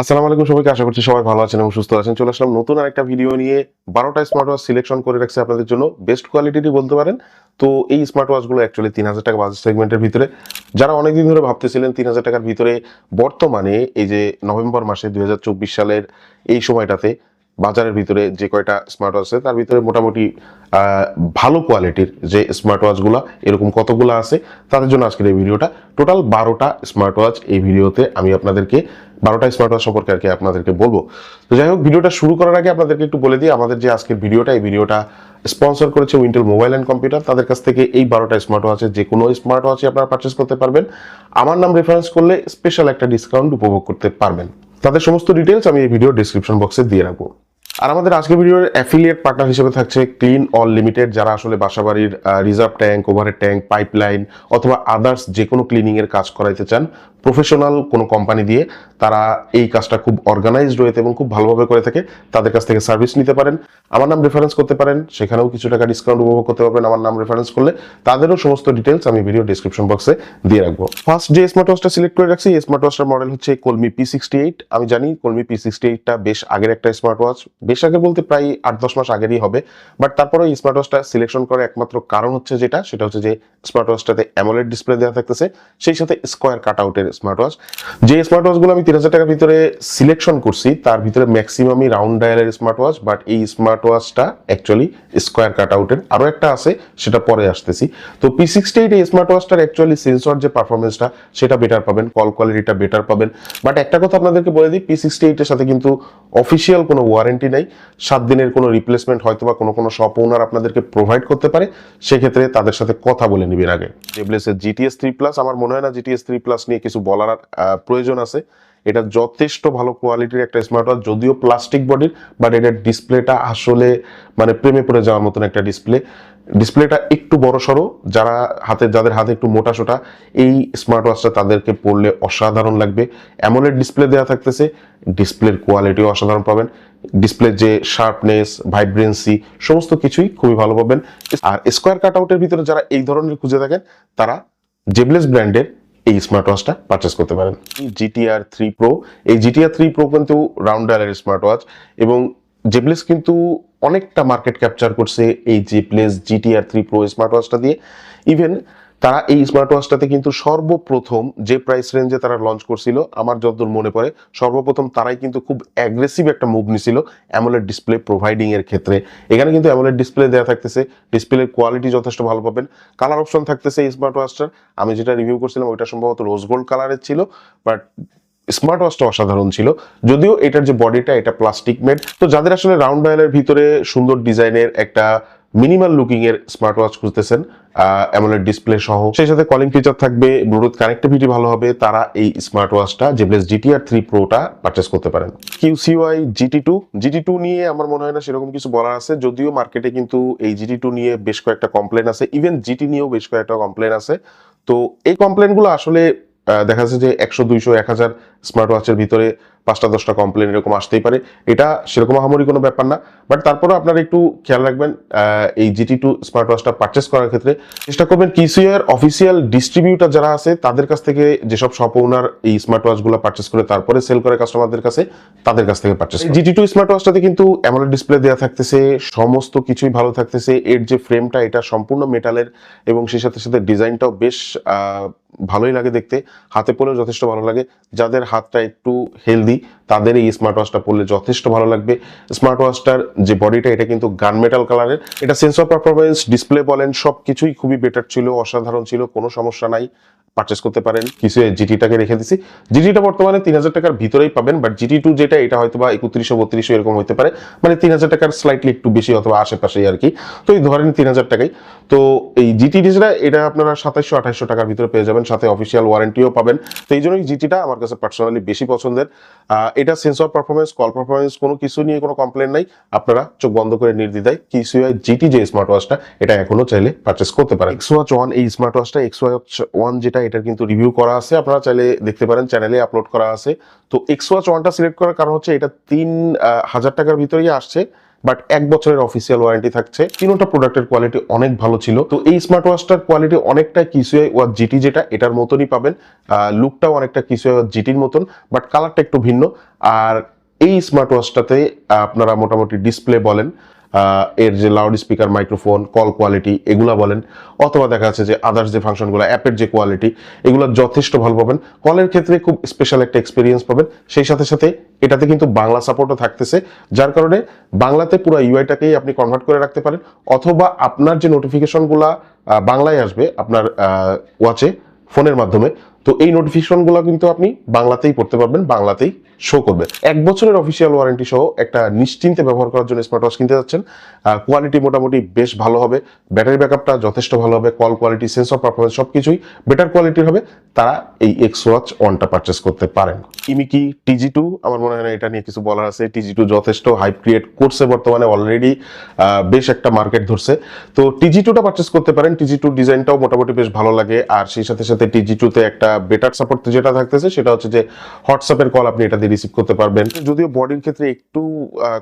আসসালামু আলাইকুম সবাইকে, আশা করছি সবাই ভালো আছেন এবং সুস্থ আছেন। চলে আসলাম নতুন আরেকটা ভিডিও নিয়ে। বারোটা স্মার্ট ওয়াচ সিলেকশন করে রাখছে আপনাদের জন্য। বেস্ট কোয়ালিটিটি বলতে পারেন। তো এই স্মার্ট ওয়াচগুলো অ্যাকচুয়ালি তিন হাজার টাকা বাজেট সেগমেন্টের ভিতরে। যারা অনেকদিন ধরে ভাবতেছিলেন তিন হাজার টাকার ভিতরে, বর্তমানে এই যে নভেম্বর মাসে দুই হাজার চব্বিশ সালের এই সময়টাতে বাজারের ভিতরে যে কয়টা স্মার্ট ওয়াচ আছে, তার ভিতরে মোটামুটি ভালো কোয়ালিটির যে স্মার্ট ওয়াচগুলো এরকম কতগুলো আছে, তাদের জন্য আজকের এই ভিডিওটা। টোটাল বারোটা স্মার্ট ওয়াচ এই ভিডিওতে আমি আপনাদেরকে, বারোটা স্মার্ট ওয়াচ সম্পর্কে আর কি আপনাদেরকে বলব। তো যাই হোক, ভিডিওটা শুরু করার আগে আপনাদেরকে একটু বলে দিই, আমাদের যে আজকের ভিডিওটা, এই ভিডিওটা স্পন্সর করেছে উইন্টেল মোবাইল অ্যান্ড কম্পিউটার তাদের কাছ থেকে এই বারোটা স্মার্ট ওয়াচের যে কোনো স্মার্ট ওয়াচই আপনারা পারচেস করতে পারবেন। আমার নাম রেফারেন্স করলে স্পেশাল একটা ডিসকাউন্ট উপভোগ করতে পারবেন। তাদের সমস্ত ডিটেলস আমি এই ভিডিও ডিসক্রিপশন বক্সে দিয়ে রাখব। আর আমাদের আজকের ভিডিওর অ্যাফিলিয়েট পার্টনার হিসেবে থাকছে ক্লিন অল লিমিটেড যারা আসলে বাসাবাড়ির রিজার্ভ ট্যাঙ্ক ওভারের ট্যাঙ্ক পাইপলাইন অথবা আদার্স যে কোনো ক্লিনিং এর কাজ করাইতে চান প্রফেশনাল কোনো কোম্পানি দিয়ে তারা এই কাজটা খুব অর্গানাইজড রয়েছে এবং খুব ভালোভাবে করে থাকে, তাদের কাছ থেকে সার্ভিস নিতে পারেন। আমার নাম রেফারেন্স করতে পারেন, সেখানেও কিছু টাকা ডিসকাউন্ট উপভোগ করতে পারবেন আমার নাম রেফারেন্স করলে। তাদেরও সমস্ত ডিটেলস আমি ভিডিও ডিসক্রিপশন বক্সে দিয়ে রাখব। ফার্স্ট যে স্মার্ট ওয়াচটা সিলেক্ট করে রাখছি, এই স্মার্ট ওয়াচটার মডেল হচ্ছে কলমি পি সিক্সটি এইট আমি জানি কলমি পি সিক্সটি এইটটা বেশ আগের একটা স্মার্ট ওয়াচ বেশ আগে বলতে প্রায় আট দশ মাস আগেরই হবে বাট তারপরে স্মার্ট ওয়াচটা সিলেকশন করার একমাত্র কারণ হচ্ছে যেটা, সেটা হচ্ছে যে স্মার্ট ওয়াচটাতে অ্যামোলেড ডিসপ্লে দেওয়া থাকতেছে, সেই সাথে স্কোয়ার কাট আউটের স্মার্ট ওয়াচ যে স্মার্ট ওয়াচগুলো আমি তিন হাজার টাকার ভিতরে সিলেকশন করছি, তার ভিতরে ম্যাক্সিমামই রাউন্ড ডায়ালের স্মার্ট ওয়াচ বাট এই স্মার্ট ওয়াচটা অ্যাকচুয়ালি স্কোয়ার কাট আউটের আরও একটা আছে, সেটা পরে আসতেছি। তো পি সিক্সটি এইট এই স্মার্ট ওয়াচটার অ্যাকচুয়ালি সেন্সর যে পারফরমেন্সটা সেটা বেটার পাবেন কল কোয়ালিটিটা বেটার পাবেন। বাট একটা কথা আপনাদেরকে বলে দিই পি সিক্সটি এইটের সাথে কিন্তু অফিসিয়াল কোনো ওয়ারেন্টি নাই, সাত দিনের কোনো রিপ্লেসমেন্ট হয়তো বা কোনো কোনো শপ ওনার আপনাদেরকে প্রোভাইড করতে পারে, সেক্ষেত্রে তাদের সাথে কথা বলে নেবেন আগে। জেবলেসের জিটিএস থ্রি প্লাস আমার মনে হয় না জিটিএস থ্রি প্লাস নিয়ে কিছু বলার প্রয়োজন আছে। এটা যথেষ্ট ভালো কোয়ালিটির একটা স্মার্ট ওয়াচ যদিও প্লাস্টিক বডির বাট এটার ডিসপ্লেটা আসলে মানে প্রেমে পড়ে যাওয়ার মতন একটা ডিসপ্লে ডিসপ্লেটা একটু বড় সড়ো, যারা হাতে, যাদের হাতে একটু মোটা সোটা, এই স্মার্ট ওয়াচটা তাদেরকে পড়লে অসাধারণ লাগবে। অ্যামোলেড ডিসপ্লে দেওয়া থাকতেছে ডিসপ্লের কোয়ালিটিও অসাধারণ পাবেন। ডিসপ্লে যে শার্পনেস ভাইব্রেন্সি সমস্ত কিছুই খুবই ভালো পাবেন। আর স্কোয়ার কাট আউটের ভিতরে যারা এই ধরনের খুঁজে থাকেন, তারা জেবলেস ব্র্যান্ডের এই স্মার্ট ওয়াচটা পারচেস করতে পারেন। জিটিআর থ্রি প্রো এই জিটিআর থ্রি প্রো কিন্তু রাউন্ড ডায়ালের স্মার্ট ওয়াচ এবং জেবলেস কিন্তু অনেকটা মার্কেট ক্যাপচার করছে এই Zeblaze GTR three pro smart ওয়াচটা দিয়ে। ইভেন তারা এই স্মার্ট ওয়াচটাতে কিন্তু সর্বপ্রথম যে প্রাইস রেঞ্জে তারা লঞ্চ করছিল, আমার যতদূর মনে পড়ে, সর্বপ্রথম তারাই কিন্তু খুব অ্যাগ্রেসিভ একটা মুভ নিছিল অ্যামোলেড ডিসপ্লে প্রোভাইডিং এর ক্ষেত্রে। এখানে কিন্তু অ্যামোলেড ডিসপ্লে দেওয়া থাকতেছে ডিসপ্লের কোয়ালিটি যথেষ্ট ভালো পাবেন। কালার অপশন থাকতেছে এই স্মার্ট ওয়াচটার আমি যেটা রিভিউ করছিলাম, ওইটা সম্ভবত রোজ গোল্ড কালারের ছিল বাট স্মার্ট ওয়াচটা অসাধারণ ছিল। যদিও এটার যে বডিটা এটা প্লাস্টিক মেড তো যাদের আসলে রাউন্ড ডায়ালের ভিতরে সুন্দর ডিজাইনের একটা মিনিমাল লুকিং এর স্মার্ট ওয়াচ খুঁজতেছেন অ্যামোলেড ডিসপ্লে সহ। সেই সাথে কলিং ফিচার থাকবে ব্লুটুথ কানেক্টিভিটি ভালো হবে, তারা এই স্মার্ট ওয়াচটা জেবলেস জিটিআর থ্রি প্রোটা পারচেস করতে পারেন। QCY GT two GT two নিয়ে আমার মনে হয় না সেরকম কিছু বলার আছে, যদিও মার্কেটে কিন্তু এই জিটি টু নিয়ে বেশ কয়েকটা কমপ্লেন আছে ইভেন জিটি নিয়েও বেশ কয়েকটা কমপ্লেন আছে। তো এই কমপ্লেনগুলো আসলে দেখা যাচ্ছে যে একশো, দুইশো, এক হাজার স্মার্ট ওয়াচের ভিতরে পাঁচটা, দশটা কমপ্লেন এরকম আসতেই পারে। এটা সেরকম আহামরি কোনো ব্যাপার না। বাট তারপরেও আপনারা একটু খেয়াল রাখবেন এই জিটি টু স্মার্ট ওয়াচটা পারচেস করার ক্ষেত্রে চেষ্টা করবেন কিসিয়ার অফিসিয়াল ডিস্ট্রিবিউটার যারা আছে, তাদের কাছ থেকে যেসব শপ ওনার এই স্মার্ট ওয়াচগুলো পারচেস করে তারপরে সেল করে কাস্টমারদের কাছে, তাদের কাছ থেকে পারচেস জিটি টু স্মার্ট ওয়াচটাতে কিন্তু অ্যামোলেড ডিসপ্লে দেওয়া থাকতেছে, সমস্ত কিছুই ভালো থাকতেছে। এর যে ফ্রেমটা এটা সম্পূর্ণ মেটালের এবং সেই সাথে সাথে ডিজাইনটাও বেশ ভালোই লাগে দেখতে। হাতে পরলেও যথেষ্ট ভালো লাগে। যাদের হাতটা একটু হেলদি তাদের এই স্মার্ট ওয়াচটা পরলে যথেষ্ট ভালো লাগবে। স্মার্ট ওয়াচটার যে বডিটা এটা কিন্তু গান মেটাল কালারের এটা সেন্সর পারফরমেন্স ডিসপ্লে বলেন সব কিছুই খুবই বেটার ছিল, অসাধারণ ছিল, কোনো সমস্যা নাই। পারচেস করতে পারেন। কিছু জিটিটাকে রেখে দিছি। জিটিটা বর্তমানে তিন হাজার টাকার ভিতরেই পাবেন বাট জিটি টু যেটা, এটা হয়তো বা একত্রিশশো, বত্রিশশো এরকম হতে পারে। মানে তিন হাজার টাকার স্লাইটলি একটু বেশি অথবা আশেপাশেই আর কি। তো এই ধরেন তিন হাজার টাকাই। তো এই জিটি যেটা, এটা আপনারা সাতাইশশো, আঠাইশশো টাকার ভিতরে পেয়ে যাবেন, সাথে অফিসিয়াল ওয়ারেন্টিও পাবেন। তো এই জন্যই জিটিটা আমার কাছে পার্সোনালি বেশি পছন্দের। এটা সেন্সর পারফরমেন্স কল পারফরমেন্স কোনো কিছু নিয়ে কোনো কমপ্লেন নাই। আপনারা চোখ বন্ধ করে নির্দ্বিধায় কিসিআই জিটি যে স্মার্ট ওয়াচটা এটা এখনও চাইলে পারচেস করতে পারেন। এক্স ওয়াচ ওয়ান এই স্মার্ট ওয়াচটা এক্স ওয়াচ ওয়ান যেটা এটার কিন্তু রিভিউ করা আছে। আপনারা চাইলে দেখতে পারেন চ্যানেলে আপলোড করা আছে। তো এক্স ওয়াচ ওয়ানটা সিলেক্ট করার কারণ হচ্ছে এটা তিন হাজার টাকার ভিতরেই আসছে বাট এক বছরের অফিসিয়াল ওয়ারেন্টি থাকছে। তিনোটা প্রোডাক্টের কোয়ালিটি অনেক ভালো ছিল। তো এই স্মার্ট ওয়াচটার কোয়ালিটি অনেকটা কিসুয়ে ওয়াচ জিটি যেটা, এটার মতনই পাবেন। লুকটাও অনেকটা কিসুয়ে ওয়াচ জিটির মতন বাট কালারটা একটু ভিন্ন। আর এই স্মার্ট ওয়াচটাতে আপনারা মোটামুটি ডিসপ্লে বলেন এর যে loud speaker microphone call quality এগুলা বলেন, অথবা দেখা যাচ্ছে যে আদার্স যে ফাংশনগুলো অ্যাপের যে কোয়ালিটি এগুলো যথেষ্ট ভালো পাবেন। কলের ক্ষেত্রে খুব স্পেশাল একটা এক্সপিরিয়েন্স পাবেন। সেই সাথে সাথে এটাতে কিন্তু বাংলা সাপোর্টও থাকতেছে, যার কারণে বাংলাতে পুরো ইউআইটাকেই আপনি কনভার্ট করে রাখতে পারেন, অথবা আপনার যে নোটিফিকেশনগুলো বাংলায় আসবে আপনার ওয়াচে ফোনের মাধ্যমে তো এই নোটিফিকেশনগুলো কিন্তু আপনি বাংলাতেই পড়তে পারবেন, বাংলাতেই শো করবে। এক বছরের অফিসিয়াল ওয়ারেন্টি সহ একটা নিশ্চিন্তে ব্যবহার করার জন্য স্মার্ট ওয়াচ কিনতে যাচ্ছেন। কোয়ালিটি মোটামুটি বেশ ভালো হবে ব্যাটারি ব্যাকআপটা যথেষ্ট ভালো হবে call quality sense sensor performance সব কিছুই বেটার কোয়ালিটির হবে। তারা এই এক্স ওয়াচ ওয়ানটা পারচেস করতে পারেন। ইমিকি টিজি টু আমার মনে হয় না এটা নিয়ে কিছু বলার আছে। টিজি টু যথেষ্ট হাইপ ক্রিয়েট করছে বর্তমানে অলরেডি বেশ একটা মার্কেট ধরছে। তো টিজি টুটা পারচেস করতে পারেন। টিজি টু ডিজাইনটাও মোটামুটি বেশ ভালো লাগে। আর সেই সাথে সাথে টিজি টুতে একটা বেটার সাপোর্ট যেটা থাকতেছে সেটা হচ্ছে যে হোয়াটসঅ্যাপের কল আপনি এটা দিয়ে রিসিভ করতে পারবেন। যদিও বডির ক্ষেত্রে একটু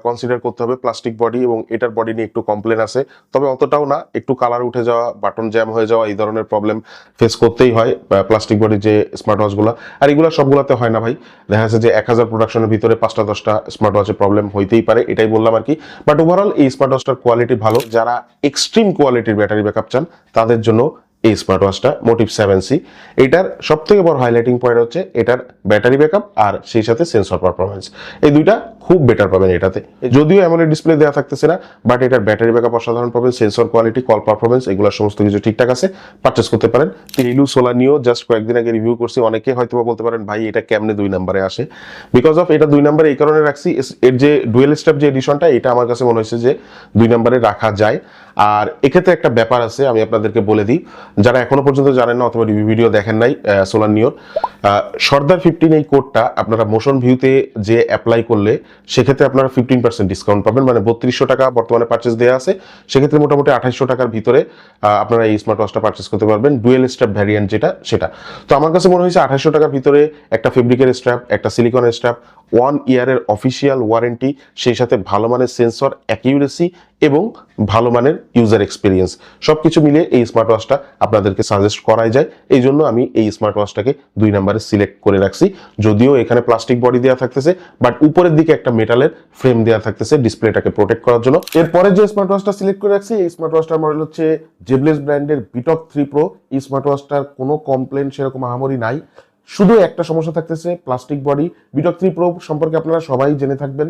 কনসিডার করতে হবে প্লাস্টিক বডি এবং এটার বডি নিয়ে একটু কমপ্লেন আছে। তবে অতটাও না, একটু কালার উঠে যাওয়া বাটন জ্যাম হয়ে যাওয়া, এই ধরনের প্রবলেম ফেস করতেই হয় প্লাস্টিক বডির যে স্মার্ট ওয়াচগুলো আর এগুলো সবগুলোতে হয় না ভাই। দেখা যাচ্ছে যে এক হাজার প্রোডাকশনের ভিতরে পাঁচটা, দশটা স্মার্ট ওয়াচের প্রবলেম হইতেই পারে, এটাই বললাম আর কি। বাট ওভারঅল এই স্মার্ট ওয়াচটার কোয়ালিটি ভালো। যারা এক্সট্রিম কোয়ালিটির ব্যাটারি ব্যাকআপ চান, তাদের জন্য এই স্মার্ট ওয়াচটা মোটিভ সেভেন সি এটার সব থেকে বড় হাইলাইটিং পয়েন্ট হচ্ছে এটার ব্যাটারি ব্যাকআপ আর সেই সাথে সেন্সর পারফরমেন্স এই দুইটা খুব বেটার পাবেন এটাতে। যদিও এমন ডিসপ্লে দেওয়া থাকতেছে না বাট এটার ব্যাটারি ব্যাকআপ অসাধারণ পাবেন সেন্সর কোয়ালিটি কল পারফরমেন্স এগুলো সমস্ত কিছু ঠিকঠাক আছে পারচেস করতে পারেন। রিলু সোলা নিয়েও জাস্ট কয়েকদিন আগে রিভিউ করছি, অনেকে হয়তো বলতে পারেন, ভাই, এটা কেমনে দুই নম্বরে আসে? বিকজ অফ এটা দুই নম্বরে এই কারণে রাখছি এর যে ডুয়েল স্টেপ যে এডিশনটা এটা আমার কাছে মনে হয়েছে যে দুই নম্বরে রাখা যায়। আর এক্ষেত্রে একটা ব্যাপার আছে, আমি আপনাদেরকে বলে দিই। যারা এখনও পর্যন্ত জানেন না অথবা রিভিউ ভিডিও দেখেন নাই সোলার নিওর সর্দার ফিফটিন এই কোডটা আপনারা মোশন ভিউতে যে অ্যাপ্লাই করলে, সেক্ষেত্রে আপনারা ফিফটিন পার্সেন্ট ডিসকাউন্ট পাবেন। মানে বত্রিশশো টাকা বর্তমানে পার্চেস দেওয়া আছে। সেক্ষেত্রে মোটামুটি আঠাইশশো টাকার ভিতরে আপনারা এই স্মার্ট ওয়াচটা পার্চেস করতে পারবেন। ডুয়েল স্ট্র্যাপ ভ্যারিয়েন্ট যেটা, সেটা। তো আমার কাছে মনে হয়েছে আঠাইশশো টাকার ভিতরে একটা ফেব্রিকের স্ট্র্যাপ একটা সিলিকনের স্ট্র্যাপ ওয়ান ইয়ারের অফিসিয়াল ওয়ারেন্টি সেই সাথে ভালো মানের সেন্সর অ্যাকিউরেসি এবং ভালো মানের ইউজার এক্সপিরিয়েন্স সব কিছু মিলিয়ে এই স্মার্ট ওয়াচটা আপনাদেরকে সাজেস্ট করাই যায়। এই জন্য আমি এই স্মার্ট ওয়াচটাকে দুই নম্বরে সিলেক্ট করে রাখছি। যদিও এখানে প্লাস্টিক বডি দেওয়া থাকতেছে বাট উপরের দিকে একটা মেটালের ফ্রেম দেওয়া থাকতেছে ডিসপ্লেটাকে প্রোটেক্ট করার জন্য। এরপরে যে স্মার্ট ওয়াচটা সিলেক্ট করে রাখছি, এই স্মার্ট ওয়াচটার মডেল হচ্ছে জেবলেস ব্র্যান্ডের বিটক থ্রি প্রো এই স্মার্ট ওয়াচটার কোনো কমপ্লেন সেরকম আহামরি নাই। শুধু একটা সমস্যা থাকতেছে plastic body Btalk three pro সম্পর্কে আপনারা সবাই জেনে থাকবেন।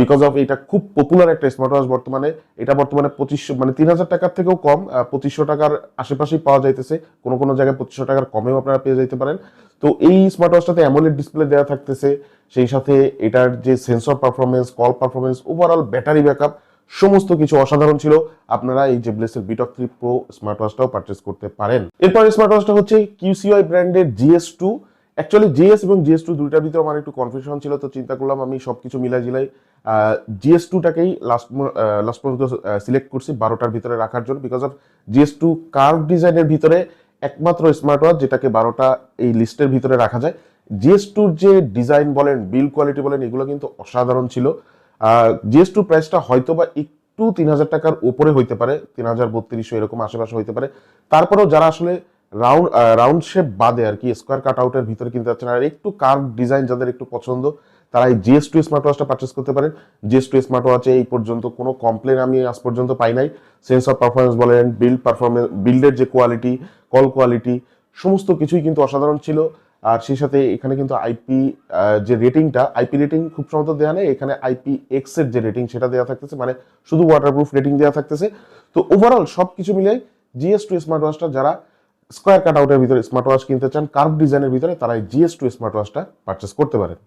বিকজ অফ এটা খুব পপুলার একটা স্মার্ট ওয়াচ বর্তমানে। এটা বর্তমানে পঁচিশশো মানে তিন হাজার টাকার থেকেও কম পঁচিশশো টাকার আশেপাশেই পাওয়া যাইতেছে। কোনো কোনো জায়গায় পঁচিশশো টাকার কমেও আপনারা পেয়ে যেতে পারেন। তো এই স্মার্ট ওয়াচটাতে অ্যামোলেড ডিসপ্লে দেওয়া থাকতেছে। সেই সাথে এটার যে sensor performance call performance overall battery backup সমস্ত কিছু অসাধারণ ছিল। আপনারা এই যে ব্লেসের বিটক থ্রি প্রো স্মার্ট ওয়াচটাও পারচেস করতে পারেন। এরপর স্মার্ট ওয়াচটা হচ্ছে কিউসিআই ব্র্যান্ডের জিএস টু অ্যাকচুয়ালি জিএস এবং জিএস টু দুইটার ভিতরে আমার একটু কনফিউশন ছিল, তো চিন্তা করলাম আমি সব কিছু মিলাই জিলাই জিএস টুটাকেই লাস্ট লাস্ট পর্যন্ত সিলেক্ট করছি বারোটার ভিতরে রাখার জন্য because of GS two curve ডিজাইনের ভিতরে একমাত্র স্মার্ট ওয়াচ যেটাকে বারোটা এই লিস্টের ভিতরে রাখা যায়। জিএস টুর যে ডিজাইন বলেন বিল কোয়ালিটি বলেন, এগুলো কিন্তু অসাধারণ ছিল। জিএস টু প্রাইসটা হয়তো বা একটু তিন হাজার টাকার ওপরে হইতে পারে, তিন হাজার বত্রিশশো এরকম আশেপাশে হইতে পারে। তারপরেও যারা আসলে রাউন্ড রাউন্ড শেপ বাদে আর কি, স্কোয়ার কাট আউটের ভিতরে কিনতে যাচ্ছেন আর একটু কার্ভ ডিজাইন যাদের একটু পছন্দ, তারা এই জিএস টু স্মার্ট ওয়াচটা পারচেস করতে পারেন। জিএস টু স্মার্ট ওয়াচে এই পর্যন্ত কোনো কমপ্লেন আমি আজ পর্যন্ত পাই নাই। সেন্স অফ পারফরমেন্স বলেন বিল্ড পারফরমেন্স বিল্ডের যে কোয়ালিটি কল কোয়ালিটি সমস্ত কিছুই কিন্তু অসাধারণ ছিল। আর সেই সাথে এখানে কিন্তু আইপি যে রেটিংটা আইপি রেটিং খুব সম্ভবত দেওয়া নেই। এখানে আইপি এক্সের যে রেটিং সেটা দেওয়া থাকতেছে মানে শুধু ওয়াটারপ্রুফ রেটিং দেওয়া থাকতেছে। তো ওভারঅল সব কিছু মিলে জিএস টু স্মার্ট ওয়াচটা যারা স্কোয়ার কাট আউটের ভিতরে স্মার্ট ওয়াচ কিনতে চান কার্ভ ডিজাইনের ভিতরে তারা এই জিএস টু স্মার্ট ওয়াচটা পারচেস করতে পারেন।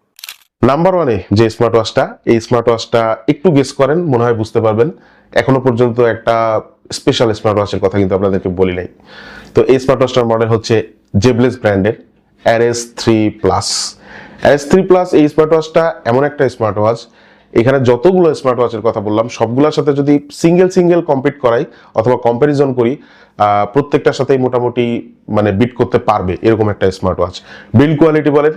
নাম্বার ওয়ানে যে স্মার্ট ওয়াচটা এই স্মার্ট ওয়াচটা একটু গেস করেন, মনে হয় বুঝতে পারবেন। এখনও পর্যন্ত একটা স্পেশাল স্মার্ট ওয়াচের কথা কিন্তু আপনাদেরকে বলি নাই। তো এই স্মার্ট ওয়াচটার মডেল হচ্ছে জেবলেস ব্র্যান্ডের Ares three plus Ares three plus এই স্মার্ট ওয়াচটা এমন একটা স্মার্ট ওয়াচ এখানে যতগুলো স্মার্ট ওয়াচের কথা বললাম, সবগুলোর সাথে যদি সিঙ্গেল সিঙ্গেল কম্পিট করাই অথবা কম্প্যারিজন করি প্রত্যেকটার সাথেই মোটামুটি মানে বিট করতে পারবে এরকম একটা স্মার্ট ওয়াচ বিল্ড কোয়ালিটি বলেন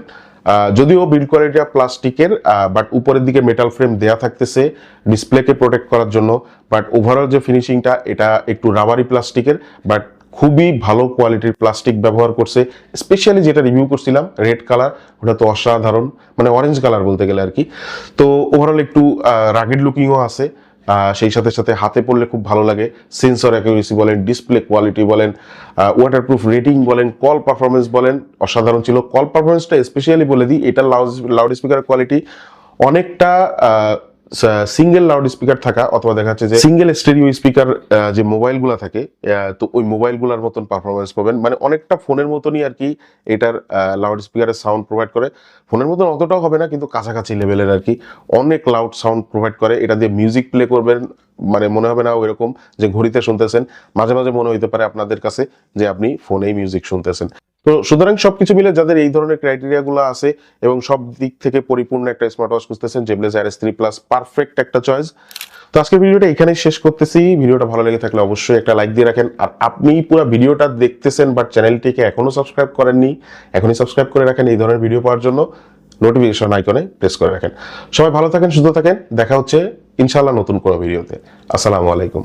যদিও বিল্ড কোয়ালিটিটা প্লাস্টিকের বাট উপরের দিকে মেটাল ফ্রেম দেয়া থাকতেছে ডিসপ্লেকে প্রোটেক্ট করার জন্য বাট ওভারঅল যে ফিনিশিংটা এটা একটু রাবারি প্লাস্টিকের বাট খুবই ভালো কোয়ালিটির প্লাস্টিক ব্যবহার করছে। স্পেশালি যেটা রিভিউ করছিলাম রেড কালার ওটা তো অসাধারণ মানে অরেঞ্জ কালার বলতে গেলে আর কি তো ওভারঅল একটু রাগেড লুকিংও আছে। সেই সাথে সাথে হাতে পড়লে খুব ভালো লাগে। সেন্সর অ্যাকুরেসি বলেন ডিসপ্লে কোয়ালিটি বলেন ওয়াটারপ্রুফ রেটিং বলেন কল পারফরমেন্স বলেন, অসাধারণ ছিল। কল পারফরমেন্সটা স্পেশালি বলে দিই, এটা লাউড লাউড স্পিকার কোয়ালিটি অনেকটা সিঙ্গেল লাউড স্পিকার থাকা অথবা দেখা যাচ্ছে যে সিঙ্গেল স্টেরিও স্পিকার যে মোবাইলগুলো থাকে তো ওই মোবাইলগুলোর মতন পারফরমেন্স পাবেন। মানে অনেকটা ফোনের মতনই আর কি এটার লাউড স্পিকারের সাউন্ড প্রোভাইড করে। ফোনের মতন অতটাও হবে না, কিন্তু কাছাকাছি লেভেলের আর কি অনেক লাউড সাউন্ড প্রোভাইড করে। এটা দিয়ে মিউজিক প্লে করবেন মানে মনে হবে না ওইরকম যে ঘড়িতে শুনতেছেন। মাঝে মাঝে মনে হইতে পারে আপনাদের কাছে যে আপনি ফোনেই মিউজিক শুনতেছেন। তো সুতরাং সবকিছু মিলে যাদের এই ধরনের ক্রাইটেরিয়া গুলো আছে এবং সব দিক থেকে পরিপূর্ণ একটা স্মার্ট ওয়াচ খুঁজতেছেন Zeblaze Ares three plus perfect একটা চয়েস তো আজকের ভিডিওটা এখানেই শেষ করতেছি। ভিডিওটা ভালো লেগে থাকলে অবশ্যই একটা লাইক দিয়ে রাখেন। আর আপনি পুরো ভিডিওটা দেখতেছেন বাট চ্যানেলটিকে এখনও সাবস্ক্রাইব করেননি, এখনই সাবস্ক্রাইব করে রাখেন এই ধরনের ভিডিও পাওয়ার জন্য। নোটিফিকেশন আইকনে প্রেস করে রাখেন। সবাই ভালো থাকেন, সুস্থ থাকেন। দেখা হচ্ছে ইনশাআল্লাহ নতুন কোনো ভিডিওতে আসসালামু আলাইকুম।